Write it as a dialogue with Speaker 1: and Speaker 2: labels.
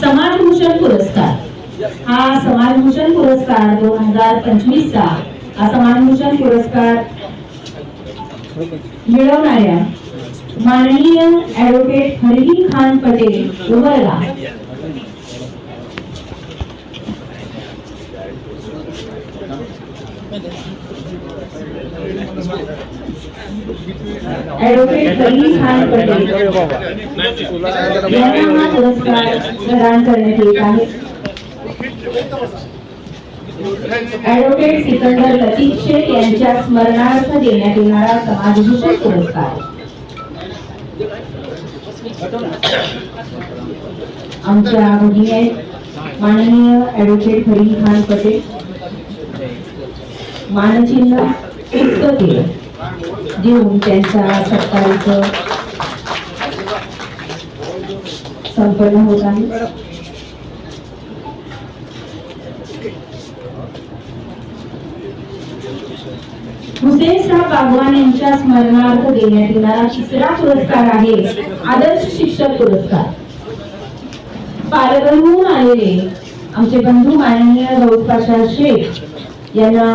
Speaker 1: समाजभूषण पुरस्कार. हा समाजभूषण पुरस्कार दोन हज़ार पंचवीस चा हा समाजभूषण पुरस्कार मिळवणाऱ्या माननीय ऍडव्होकेट हरगी खान पटेल उमरला ऍडव्होकेट हरली खान पटेल यांना हा पुरस्कार प्रदान करण्यात येत आहे ऍडव्होकेट सिकंदर लतीफ शेख यांच्या स्मरणार्थ देण्यात येणारा समाजभूषण पुरस्कार. आमच्या भगिनी आहेत माननीय ऍडव्होकेट हरी खान पटेल मानचिन्ह पुस्तके देऊन त्यांचा सत्काराचं संपन्न होत आहे. हुसेन शाह बागवान यांच्या स्मरणार्थ देण्यात येणारा तिसरा पुरस्कार आहे आदर्श शिक्षक पुरस्कार. पालघरहून आलेले आमचे बंधू माननीय गौतपाशा शेख यांना